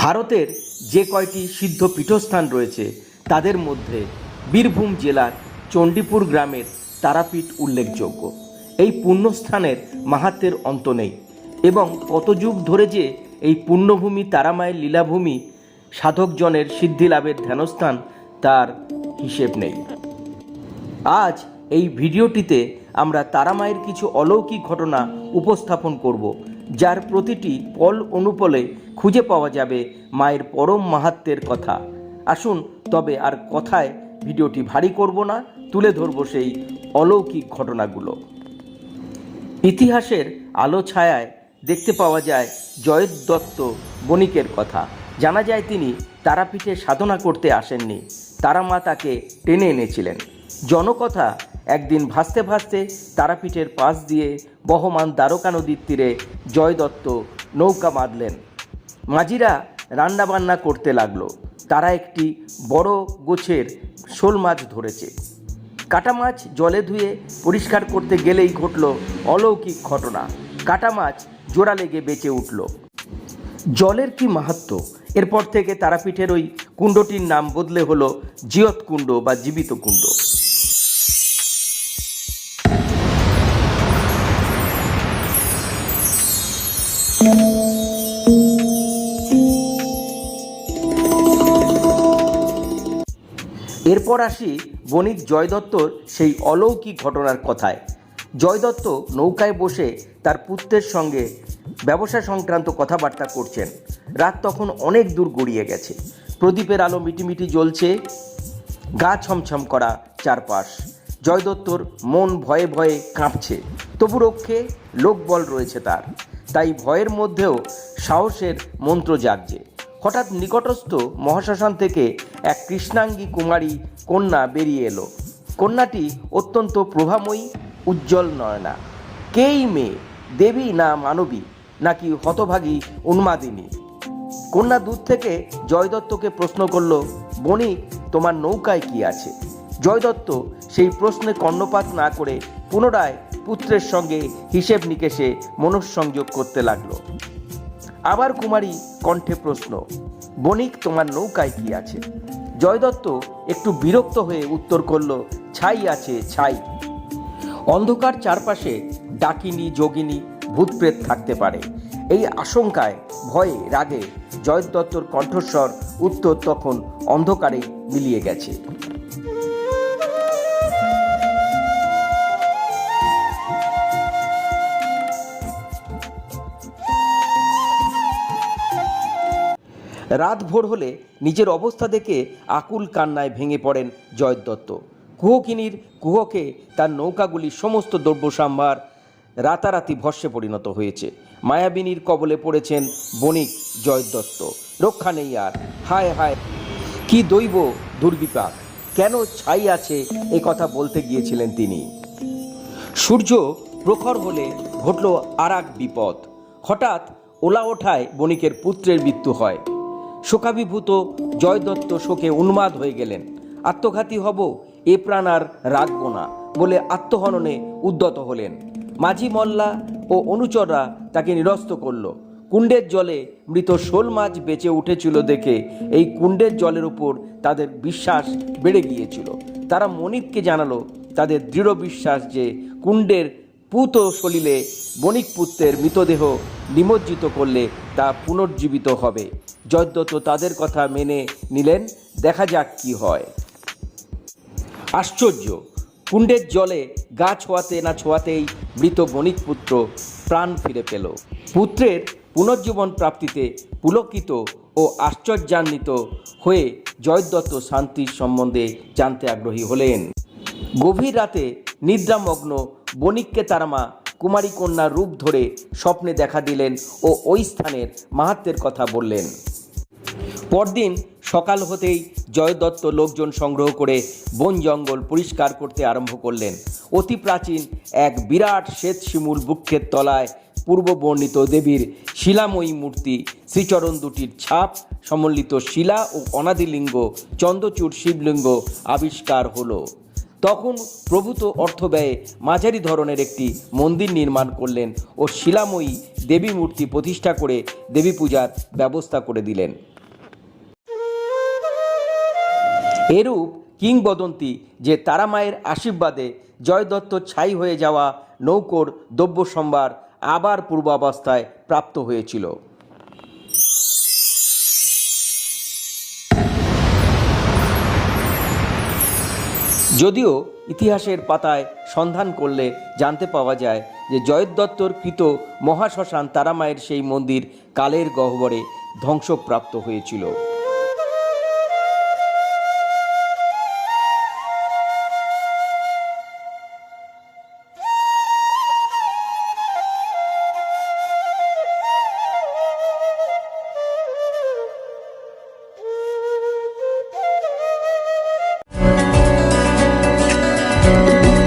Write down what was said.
ভারতের যে কয়টি সিদ্ধ পীঠস্থান রয়েছে, তাদের মধ্যে বীরভূম জেলার চণ্ডীপুর গ্রামের তারাপীঠ উল্লেখযোগ্য। এই পুণ্যস্থানের মাহাত্মের অন্ত নেই এবং কত যুগ ধরে যে এই পুণ্যভূমি, তারামায়ের লীলাভূমি সাধকজনের সিদ্ধি লাভের ধ্যানস্থান, তার হিসেব নেই। আজ এই ভিডিওটিতে আমরা তারামায়ের কিছু অলৌকিক ঘটনা উপস্থাপন করব, যার প্রতিটি পল অনুপলে খুঁজে পাওয়া যাবে মায়ের পরম মাহাত্মের কথা। আসুন, তবে আর কথায় ভিডিওটি ভারী করব না, তুলে ধরব সেই অলৌকিক ঘটনাগুলো। ইতিহাসের আলো ছায়ায় দেখতে পাওয়া যায় জয়দ দত্ত বণিকের কথা। জানা যায় তিনি তারাপীঠে সাধনা করতে আসেননি। তারামা তাকে টেনে এনেছিলেন। জনকথা একদিন ভাসতে ভাসতে তারাপীঠের পাশ দিয়ে বহমান দ্বারকা নদীর তীরে জয় দত্ত নৌকা বাঁধলেন। মাঝিরা রান্নাবান্না করতে লাগল। তারা একটি বড় গোছের শোল মাছ ধরেছে। কাটা মাছ জলে ধুয়ে পরিষ্কার করতে গেলেই ঘটল অলৌকিক ঘটনা। কাটা মাছ জোড়া লেগে বেঁচে উঠল। জলের কি মাহাত্ম এরপর থেকে তারাপীঠের ওই কুণ্ডটির নাম বদলে হলো জিয়ত কুণ্ড বা জীবিত কুণ্ড এরপর আসি বণিক জয়দত্তর সেই অলৌকিক ঘটনার কথায়। জয়দত্ত নৌকায় বসে তার পুত্রের সঙ্গে ব্যবসা সংক্রান্ত কথাবার্তা করছেন। রাত তখন অনেক দূর গড়িয়ে গেছে। প্রদীপের আলো মিটিমিটি জ্বলছে, গা ছমছম করা চারপাশ। জয়দত্তর মন ভয়ে ভয়ে কাঁপছে, তবু রক্ষে লোকবল রয়েছে তার। তাই ভয়ের মধ্যেও সাহসের মন্ত্র জাগছে। হঠাৎ নিকটস্থ মহাশ্মশান থেকে এক কৃষ্ণাঙ্গী কুমারী কন্যা বেরিয়ে এলো। কন্যাটি অত্যন্ত প্রভাময়ী, উজ্জ্বল নয়না। কেই মেয়ে? দেবী না মানবী? নাকি হতভাগী উন্মাদিনী? কন্যা দূর থেকে জয়দত্তকে প্রশ্ন করল, বণিক, তোমার নৌকায় কি আছে? জয়দত্ত সেই প্রশ্নে কর্ণপাত না করে পুনরায় পুত্রের সঙ্গে হিসেব নিকেশে মনঃসংযোগ করতে লাগল। আবার কুমারী কণ্ঠে প্রশ্ন, বণিক, তোমার নৌকায় কি আছে? জয়দত্ত একটু বিরক্ত হয়ে উত্তর করল, ছাই আছে, ছাই। অন্ধকার চারপাশে ডাকিনি, যোগিনী, ভূতপ্রেত থাকতে পারে। এই আশঙ্কায়, ভয়ে, রাগে জয়দত্তর কণ্ঠস্বর উত্তর তখন অন্ধকারে মিলিয়ে গেছে। রাত ভোর হলে নিজের অবস্থা দেখে আকুল কান্নায় ভেঙে পড়েন জয়দত্ত। কুহকিনীর কুহকে তার নৌকাগুলির সমস্ত দ্রব্য সম্ভার রাতারাতি ভস্যে পরিণত হয়েছে। মায়াবিনীর কবলে পড়েছেন বণিক জয়দত্ত। রক্ষা নেই আর। হায় হায়, কি দৈব দুর্বিপাক। কেন ছাই আছে এ কথা বলতে গিয়েছিলেন তিনি। সূর্য প্রখর হলে ঘটল আর বিপদ। হঠাৎ ওলা ওঠায় বণিকের পুত্রের মৃত্যু হয়। শোকাভিভূত জয়দত্ত শোকে উন্মাদ হয়ে গেলেন। আত্মঘাতী হব, এ প্রাণ আর রাখব না বলে আত্মহননে উদ্যত হলেন। মাঝি মল্লা ও অনুচররা তাকে নিরস্ত করল। কুণ্ডের জলে মৃত শোল মাছ বেঁচে উঠেছিল দেখে এই কুণ্ডের জলের উপর তাদের বিশ্বাস বেড়ে গিয়েছিল। তারা মনিককে জানালো, তাদের দৃঢ় বিশ্বাস যে কুণ্ডের পুত সলিলে বণিক পুত্রের মৃতদেহ নিমজ্জিত করলে তা পুনর্জীবিত হবে। জয়দত্ত তাদের কথা মেনে নিলেন, দেখা যাক কি হয়। আশ্চর্য! কুণ্ডের জলে গা ছোঁয়াতে না ছোঁয়াতেই মৃত বণিক পুত্র প্রাণ ফিরে পেল। পুত্রের পুনর্জীবন প্রাপ্তিতে পুলকিত ও আশ্চর্যান্বিত হয়ে জয়দত্ত শান্তির সম্বন্ধে জানতে আগ্রহী হলেন। গভীর রাতে নিদ্রামগ্ন বণিককে তারামা কুমারী কন্যার রূপ ধরে স্বপ্নে দেখা দিলেন ও ওই স্থানের মাহাত্মের কথা বললেন। পরদিন সকাল হতেই জয়দত্ত লোকজন সংগ্রহ করে বন জঙ্গল পরিষ্কার করতে আরম্ভ করলেন। অতি প্রাচীন এক বিরাট শ্বেত শিমুল বৃক্ষের তলায় পূর্ব বর্ণিত দেবীর শিলাময়ী মূর্তি, শ্রীচরণ দুটির ছাপ, সমন্বিত শিলা ও অনাদিলিঙ্গ, চন্দ্রচূড় শিবলিঙ্গ আবিষ্কার হলো। তখন প্রভূত অর্থ ব্যয়ে মাঝারি ধরনের একটি মন্দির নির্মাণ করলেন ও শিলাময়ী দেবী মূর্তি প্রতিষ্ঠা করে দেবী পূজার ব্যবস্থা করে দিলেন। এরূপ কিংবদন্তি যে তারামায়ের আশীর্বাদে জয়দত্ত ছাই হয়ে যাওয়া নৌকোর দ্রব্য সম্ভার আবার পূর্বাবস্থায় প্রাপ্ত হয়েছিল। যদিও ইতিহাসের পাতায় সন্ধান করলে জানতে পাওয়া যায় যে জয়দত্তর কৃত মহাশ্মশান তারামায়ের সেই মন্দির কালের গহ্বরে ধ্বংসপ্রাপ্ত হয়েছিল।